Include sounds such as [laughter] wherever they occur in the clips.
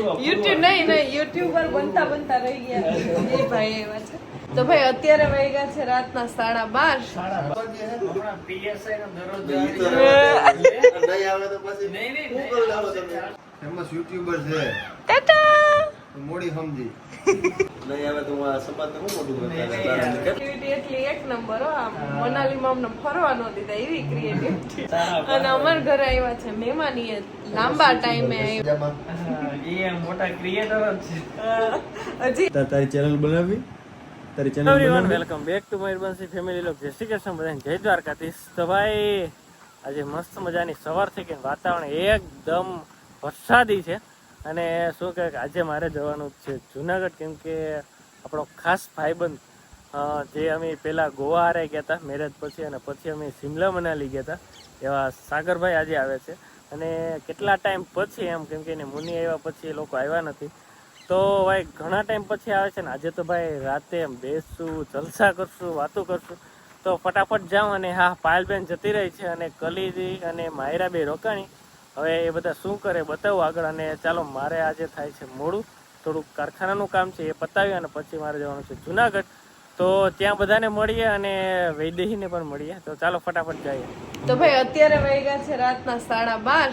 YouTube નહીં નહીં YouTuber બનતા બનતા રહી ગયા એ ભાઈ એવા છે. તો ભાઈ અત્યારે વાગ્યા છે રાતના સાડા બાર. હમણાં PSI નો દરરોજ નહીં આવે તો પછી નહીં, નહીં, શું કરી લાવો તમે ફેમસ યુટ્યુબર છે મોડી સમજી. નહીં આવે તો હું આ સમાજને શું મોટું નહીં, બતાવે? નહીં, તારા ક્રિએટિવિટી એટલી એક નંબર હો. અમને ફરવા ન દીધા એવી ક્રિએટિવિટી અને અમારા ઘરે આવ્યા છે મહેમાન લાંબા ટાઈમે આવ્યા. મજામાં? હા, એ મોટા ક્રિએટર જ છે. હજી. તારી ચેનલ બનાવી? તારી channel everyone welcome back to Mayurbhanshi family લોક જય શ્રી કૃષ્ણ બધાને. જય દ્વારકાધીશ. તો ભાઈ આજે મસ્ત મજાની સવાર થઈ ગઈ વાતાવરણ એકદમ વરસાદી છે. અને શું કહે કે આજે મારે જવાનું છે. જુનાગઢ, કેમ કે આપણો ખાસ ભાઈબંધ જે અમે પહેલાં ગોવા હારે ગયા હતા મેરેજ પછી અને પછી અમે શિમલા મનાલી ગયા હતા એવા સાગરભાઈ આજે આવે છે. અને કેટલા ટાઈમ પછી એમ, કેમ કે એને મુનિ આવ્યા પછી એ લોકો આવ્યા નથી. તો ભાઈ ઘણા ટાઈમ પછી આવે છે ને, આજે તો ભાઈ રાતે એમ બેસશું જલસા કરશું, વાતો કરશું. તો ફટાફટ જાઉં અને હા, પાયલબેન જતી રહી છે અને કલીજી અને માયરા બે રોકાણી. હવે એ બધા શું કરે બતાવું આગળ અને ચાલો મારે આજે થાય છે મોડું. થોડુંક કારખાનાનું કામ છે એ પતાવી અને પછી મારે જવાનું છે જુનાગઢ. તો ત્યાં બધાને મળીએ અને વૈદેહીને પણ મળીએ. તો ચાલો ફટાફટ જઈએ. તો ભાઈ અત્યારે વાગ્યા છે રાતના સાડા બાર.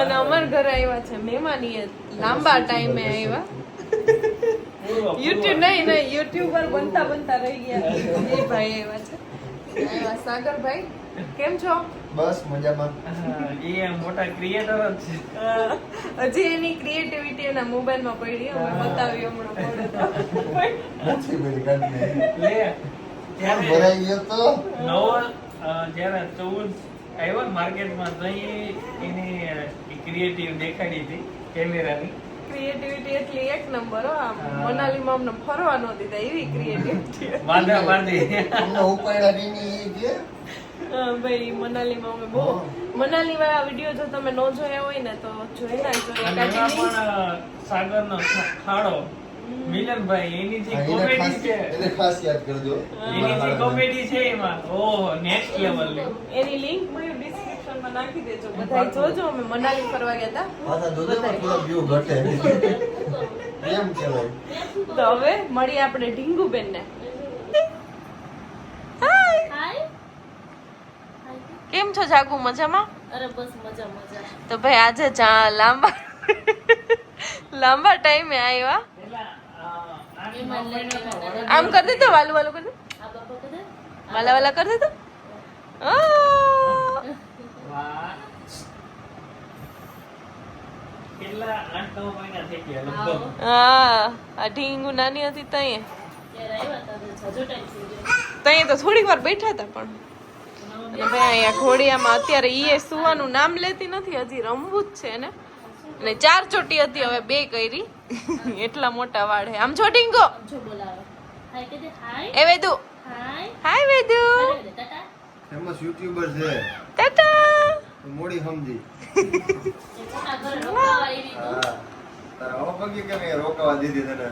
અને અમાર ઘરે આવ્યા છે મહેમાની. લાંબા ટાઈમે આવ્યા. યુટ્યુબ નહીં નહીં યુટ્યુબર બનતા બનતા રહી ગયા એ ભાઈ આવ્યા છે. સાગરભાઈ. કેમ છો? બસ મજામાં. એ મોટા ક્રિએટર જ છે. હજી એની ક્રિએટિવિટી એના મોબાઈલમાં પડી અમે બતાવી હમણાં. લે ત્યારે ભરાઈ ગયો તો? નવો જ્યારે ચૌદ આવ્યો ને માર્કેટમાં તો એની ક્રિએટિવ દેખાડી હતી કેમેરાની. ક્રિએટિવિટી એટલી એક નંબર હો આમ મનાલીમાં અમને ફરવા ન દીધા એવી ક્રિએટિવિટી વાંધા વાંધી. અમને ઉપાડ્યા ઈ કે ભાઈ મનાલીમાં અમે બહુ મનાલી વાળા વીડિયો જો તમે ન જોયા હોય ને તો જોઈ નાખજો સાગરનો ખાડો. મિલનભાઈ એની જે કોમેડી છે. એને ખાસ યાદ કરજો. એની જે કોમેડી છે એમાં. ઓહો નેક્સ્ટ લેવલ એની લિંક મયુર ડિસ્ક્રિપ્શનમાં નાખી દેજો. બધા જોજો અમે મનાલી ફરવા ગયા પાછા જોજો હતા પણ થોડા વ્યૂ ઘટે. [laughs] એમ કહેવાય. તો હવે મળીએ આપણે ઢીંગુબેન ને હાય કેમ છો જાગુ મજામાં? અરે બસ મજા મજા. તો ભાઈ આજે જા લાંબા લાંબા ટાઈમે આવ્યા આમ કરી દીધો વાલું વાલું કરી વાલા વાલા કરી દીધું? નાની હતી તઈએ ત્યારે આવ્યા હતા તો જાજો ટાઈમ થઈ ગયો. તઈએ તો થોડીક વાર બેઠા હતા પણ. ભાઈ અહીંયા ઘોડિયામાં અત્યારે ઈ સુવાનું નામ લેતી નથી હજી રમવું જ છે ને અને ચાર ચોટી હતી હવે બે કરી. [laughs] એટલા મોટા વાળ. હે આમ છો ઢીંગો જો બોલાવે. હાય કદે હાય એ વેદુ. હાય હાય વેદુ. ફેમસ યુટ્યુબર છે. ટાટા મોડી સમજી. એ તારા કેમ રોકાવા દીધી તને?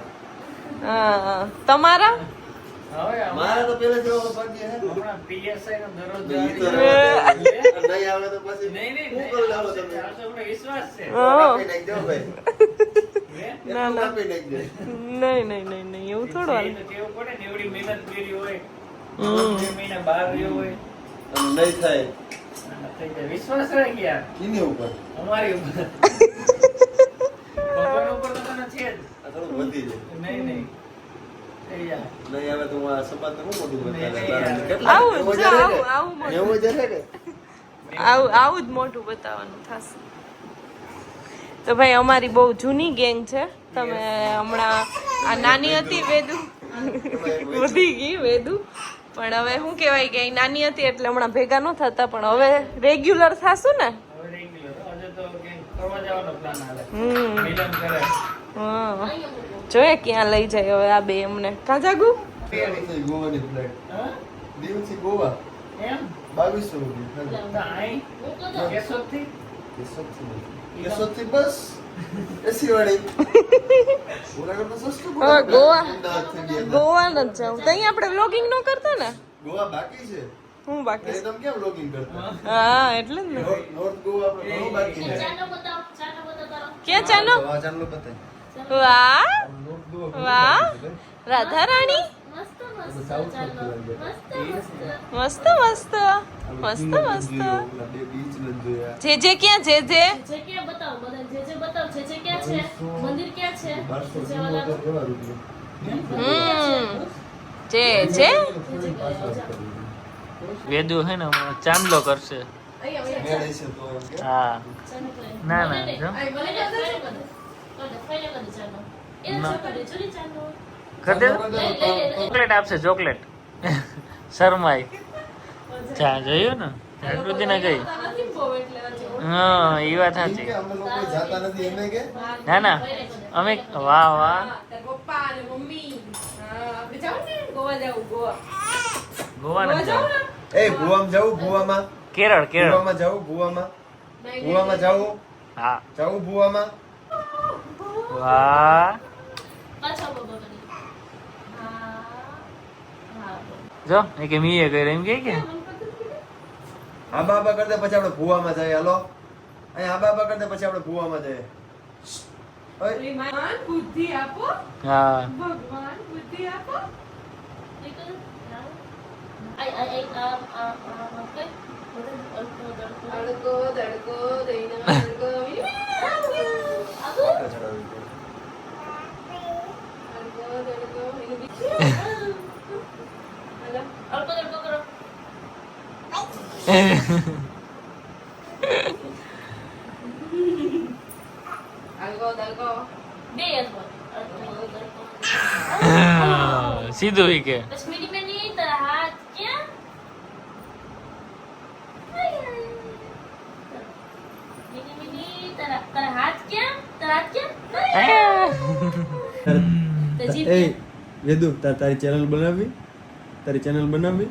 તમારા? મારા તો પેલા જેવો પગે હે. હમણાં PSI નો દરરોજ ઈ તો જારી. નહીં આવે તો પછી નહીં નહીં શું નહીં, કરી લાવો તમે? આવશે, વિશ્વાસ છે. નાખજો ભાઈ. ના, ના. નહીં નહીં નહીં નહીં એવું થોડું હાલે. કેવું પડે ને એવડી મહેનત કરી હોય. મહિના બહાર રહ્યો હોય. નહીં થાય. વિશ્વાસ રાખી યાર. કિની ઉપર. અમારી ઉપર ભગવાન ઉપર તો તને છે જ આ થોડું વધી જાય નહીં નહીં થઈ જાય નહીં આવે તો હું આ સમાજને શું મોટું નહીં, બતાવે? નહીં, તારા યાર. કેટલા આવું આવું, જ મોટું બતાવવાનું થશે તો ભાઈ અમારી બહુ જૂની ગેંગ છે. તમે હમણાં આ નાની હતી વેદુ. વધી ગઈ વેદુ. પણ હવે શું કહેવાય કે નાની હતી એટલે હમણાં ભેગા ન થતા પણ હવે રેગ્યુલર થાશું ને? હવે રેગ્યુલર આજે તો ક્યાંક ફરવા જવાનો પ્લાન હાલે હમ. જોઈએ ક્યાં લઈ જાય હવે આ બે અમને. કાં જાગુ ગોવાની? ગોવા. એમ? બાવીસો રૂપિયા. કેશોદથી? કેશોદથી. કેશોદથી બસ. એસી વાળી. ગોવા. ગોવા ન જાઉં આપણે વ્લોગિંગ ન કરતા ને? ગોવા બાકી છે. હું બાકી તમે કેમ vlogging કરતા? હા એટલે જ ને. નોર્થ ગોવા આપણે ઘણું બાકી છે. ચાનો બતાવો ચાનો બતાવો વાહ. વાહ. રાધા રાણી મસ્ત મસ્ત. મસ્ત મસ્ત. જે જે ક્યાં જે જે? બતાવો જે જે બતાવો જે જે ક્યાં છે? મંદિર ક્યાં છે? હમ. જે જે છે. વેદુ હે ને ચાંદલો કરશે. હા. ના, ના. જો. ના. ચોકલેટ આપશે ચોકલેટ શરમાય ચા જોયું ને જાગૃતિ ના ગઈ. હા એ વાત સાચી. કે અમે લોકો જાતા નથી એમે કે? ના ના. અમે વાહ વાહ. ગોવા ને ગોવા જાવ ગોવા. ગોવા નથી જવું. એ ગોવામાં જાવું ગોવામાં. કેરળ કેરળ. ગોવામાં જાવું ગોવામાં. ગોવામાં જાવું હા. જાવું ગોવામાં. વાહ પાછો બોલો કરી. હા. હા, બોલો. જો એ કે મીએ કર્યું એમ કે કે આબા આબા કરતા પછી આપણે ભૂવામાં જઈએ હલો અહીં આબા આબા કરતા પછી આપણે ભૂવામાં જઈએ ભગવાન બુદ્ધિ આપો હા ભગવાન બુદ્ધિ આપો. આઈ, આઈ, અડકો, દડકો. દડકો દઈને Algo, algo. Bien, Si tu vi que. Pues mi dimenita, la hat, ¿ya? Eh, ya tuh, tar tarik channel benar bi, tarik channel benar bi.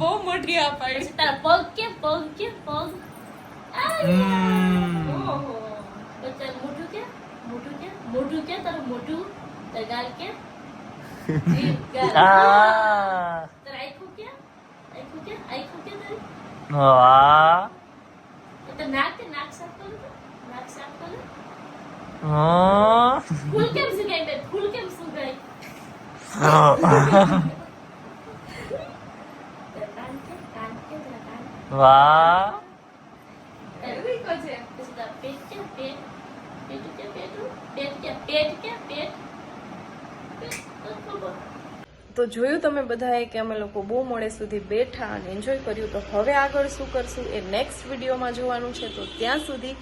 બહુ મોટી આ છે. તારા પગ. કે પગ કે પગ પછી કે મોટું કે મોટું કે તારું મોટું તારા કે. જીભ ગાલ આ. કે આંખો કે આંખો કે તારી? વાહ તો નાક કે નાક સાફ કરું નાક સાફ કરું? ફૂલ કેમ સુકાય બે ફૂલ કેમ સુકાય કાન કે કાન કે તારા કાન [laughs] વાહ એવી કો છે પછી તારા પેટ કે પેટ પેટ કે પેટું પેટ કે પેટ કે પેટ પેટ તો ખબર તો જોયું તમે બધાએ કે અમે લોકો બહુ મોડે સુધી બેઠા અને એન્જોય કર્યું. તો હવે આગળ શું કરશું એ નેક્સ્ટ વિડીયોમાં જોવાનું છે. તો ત્યાં સુધી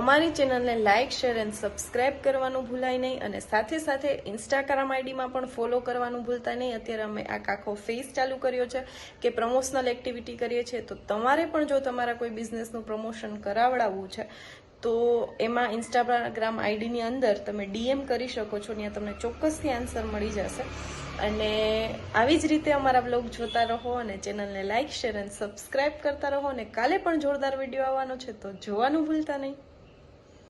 અમારી ચેનલને લાઇક શેર એન્ડ સબસ્ક્રાઇબ કરવાનું ભૂલાય નહીં અને સાથે સાથે ઇન્સ્ટાગ્રામ આઈડીમાં પણ ફોલો કરવાનું ભૂલતા નહીં. અત્યારે અમે આ આખો ફેસ ચાલુ કર્યો છે કે પ્રમોશનલ એક્ટિવિટી કરીએ છીએ. તો તમારે પણ જો તમારા કોઈ બિઝનેસનું પ્રમોશન કરાવડાવવું છે, તો એમાં ઇન્સ્ટાગ્રામ આઈડીની અંદર તમે ડીએમ કરી શકો છો. ત્યાં તમને ચોક્કસથી આન્સર મળી જશે. અને આવી જ રીતે અમારા બ્લોગ જોતા રહો અને ચેનલને લાઇક શેર અને સબસ્ક્રાઈબ કરતા રહો અને કાલે પણ જોરદાર વીડિયો આવવાનો છે, તો જોવાનું ભૂલતા નહીં.